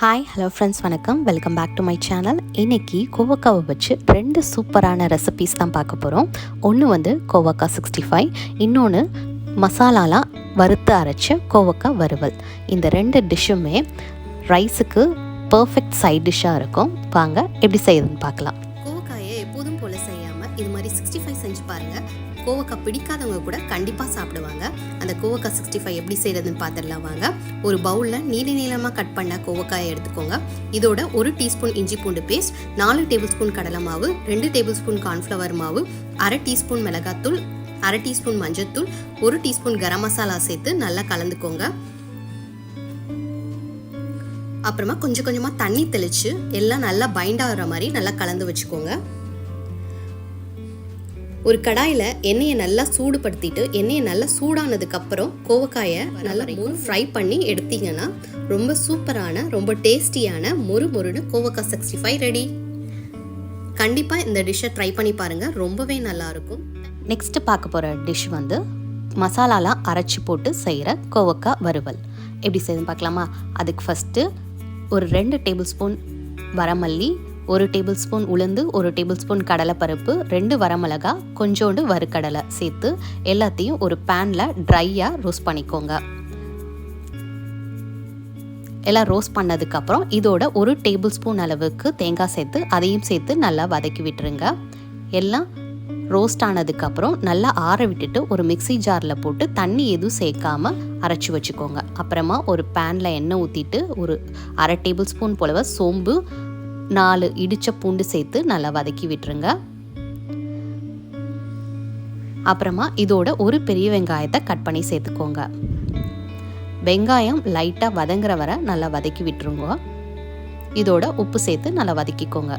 Hi hello friends வணக்கம். Welcome back to my channel இன்றைக்கி கோவக்காவை வச்சு ரெண்டு சூப்பரான ரெசிபீஸ் தான் பார்க்க போகிறோம் ஒன்று வந்து கோவக்கா சிக்ஸ்டி ஃபைவ் இன்னொன்று மசாலாலாம் வறுத்து அரைச்ச கோவக்கா வறுவல். இந்த ரெண்டு டிஷ்ஷுமே ரைஸுக்கு பர்ஃபெக்ட் சைட் டிஷ்ஷாக இருக்கும். வாங்க எப்படி செய்யுதுன்னு பார்க்கலாம். கோவக்காயை எப்போதும் போல் செய்யாமல் இது மாதிரி சிக்ஸ்டி ஃபைவ் செஞ்சு பாருங்கள் கோவக்காய் பிடிக்காதவங்க கூட கண்டிப்பாக சாப்பிடுவாங்க. அந்த கோவக்காய் சிக்ஸ்டி ஃபைவ் எப்படி செய்கிறதுன்னு பார்த்துடலாம் வாங்க. ஒரு பவுலில் நீல நீளமாக கட் பண்ண கோவக்காயை எடுத்துக்கோங்க. இதோட ஒரு டீஸ்பூன் இஞ்சி பூண்டு பேஸ்ட் நாலு டேபிள் ஸ்பூன் கடலை மாவு ரெண்டு டேபிள் ஸ்பூன் கார்ன்ஃப்ளவர் மாவு அரை டீஸ்பூன் மிளகாத்தூள் அரை டீஸ்பூன் மஞ்சத்தூள் ஒரு டீஸ்பூன் கரம் மசாலா சேர்த்து நல்லா கலந்துக்கோங்க. அப்புறமா கொஞ்சம் கொஞ்சமாக தண்ணி தெளித்து எல்லாம் நல்லா பைண்ட் ஆகிற மாதிரி நல்லா கலந்து வச்சுக்கோங்க. ஒரு கடாயில் எண்ணெயை நல்லா சூடுபடுத்திட்டு எண்ணெயை நல்லா சூடானதுக்கப்புறம் கோவக்காயை நல்லா ஃப்ரை பண்ணி எடுத்தீங்கன்னா ரொம்ப சூப்பரான ரொம்ப டேஸ்டியான மொறு மொறுன்னு கோவக்காய் சிக்ஸ்டி ஃபைவ் ரெடி கண்டிப்பாக இந்த டிஷ்ஷை ட்ரை பண்ணி பாருங்கள் ரொம்பவே நல்லாயிருக்கும். நெக்ஸ்ட்டு பார்க்க போகிற டிஷ் வந்து மசாலாலாம் அரைச்சி போட்டு செய்கிற கோவக்காய் வறுவல். எப்படி செய்யுதுன்னு பார்க்கலாமா? அதுக்கு ஃபஸ்ட்டு ஒரு ரெண்டு டேபிள் ஸ்பூன் வரமல்லி ஒரு டேபிள் ஸ்பூன் உளுந்து ஒரு டேபிள் ஸ்பூன் கடலைப்பருப்பு ரெண்டு வரமிளகா கொஞ்சோண்டு வறுக்கடலை சேர்த்து எல்லாத்தையும் ஒரு பேனில் ட்ரையாக ரோஸ்ட் பண்ணிக்கோங்க. எல்லாம் ரோஸ்ட் பண்ணதுக்கப்புறம் இதோட ஒரு டேபிள் ஸ்பூன் அளவுக்கு தேங்காய் சேர்த்து அதையும் சேர்த்து நல்லா வதக்கி விட்டுருங்க. எல்லாம் ரோஸ்ட் ஆனதுக்கப்புறம் நல்லா ஆற விட்டுட்டு ஒரு மிக்சி ஜாரில் போட்டு தண்ணி எதுவும் சேர்க்காம அரைச்சி வச்சுக்கோங்க. அப்புறமா ஒரு பேனில் எண்ணெய் ஊற்றிட்டு ஒரு அரை டேபிள் ஸ்பூன் போலவை சோம்பு நாலு இடித்த பூண்டு சேர்த்து நல்லா வதக்கி விட்டுருங்க. அப்புறமா இதோட ஒரு பெரிய வெங்காயத்தை கட் பண்ணி சேர்த்துக்கோங்க. வெங்காயம் லைட்டாக வதங்குற வரை நல்லா வதக்கி விட்டுருங்க. இதோட உப்பு சேர்த்து நல்லா வதக்கிக்கோங்க.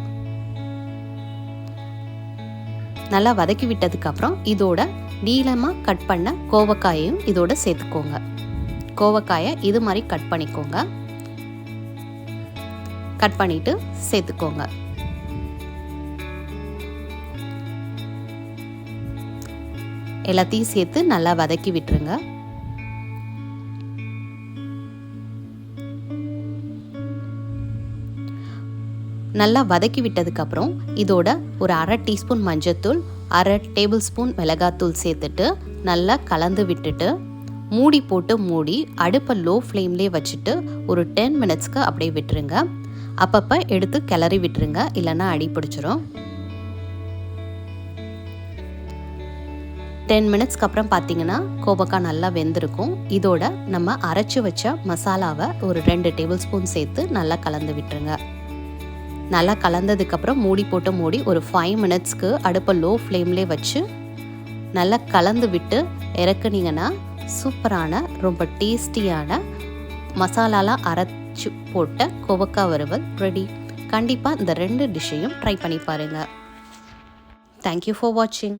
நல்லா வதக்கி விட்டதுக்கப்புறம் இதோட நீளமாக கட் பண்ண கோவக்காயையும் இதோட சேர்த்துக்கோங்க. கோவக்காயை இது மாதிரி கட் பண்ணிக்கோங்க. கட் பண்ணிட்டு சேர்த்துக்கோங்க. எல்லாத்தையும் சேர்த்து நல்லா வதக்கி விட்டுருங்க. நல்லா வதக்கி விட்டதுக்கப்புறம் இதோட ஒரு அரை டீஸ்பூன் மஞ்சத்தூள் அரை டேபிள் ஸ்பூன் மிளகாத்தூள் சேர்த்துட்டு நல்லா கலந்து விட்டுட்டு மூடி போட்டு மூடி அடுப்பை லோ ஃப்ளேம்லேயே வச்சுட்டு ஒரு டென் மினிட்ஸ்க்கு அப்படியே விட்டுருங்க. அப்பப்போ எடுத்து கிளறி விட்டுருங்க இல்லைன்னா அடி பிடிச்சிரும். டென் மினிட்ஸ்க்கு அப்புறம் பார்த்தீங்கன்னா கோபக்காய் நல்லா வெந்திருக்கும். இதோட நம்ம அரைச்சி வச்ச மசாலாவை ஒரு ரெண்டு டேபிள் ஸ்பூன் சேர்த்து நல்லா கலந்து விட்டுருங்க. நல்லா கலந்ததுக்கப்புறம் மூடி போட்டு மூடி ஒரு ஃபைவ் மினிட்ஸ்க்கு அடுப்பை லோ ஃப்ளேம்லேயே வச்சு நல்லா கலந்து விட்டு இறக்குனீங்கன்னா சூப்பரான ரொம்ப டேஸ்டியான மசாலாலாம் அரை அரைச்சி போட்ட கோவக்காய் வறுவல் ரெடி கண்டிப்பாக இந்த ரெண்டு டிஷ்ஷையும் ட்ரை பண்ணி பாருங்கள் தேங்க்யூ ஃபார் வாட்சிங்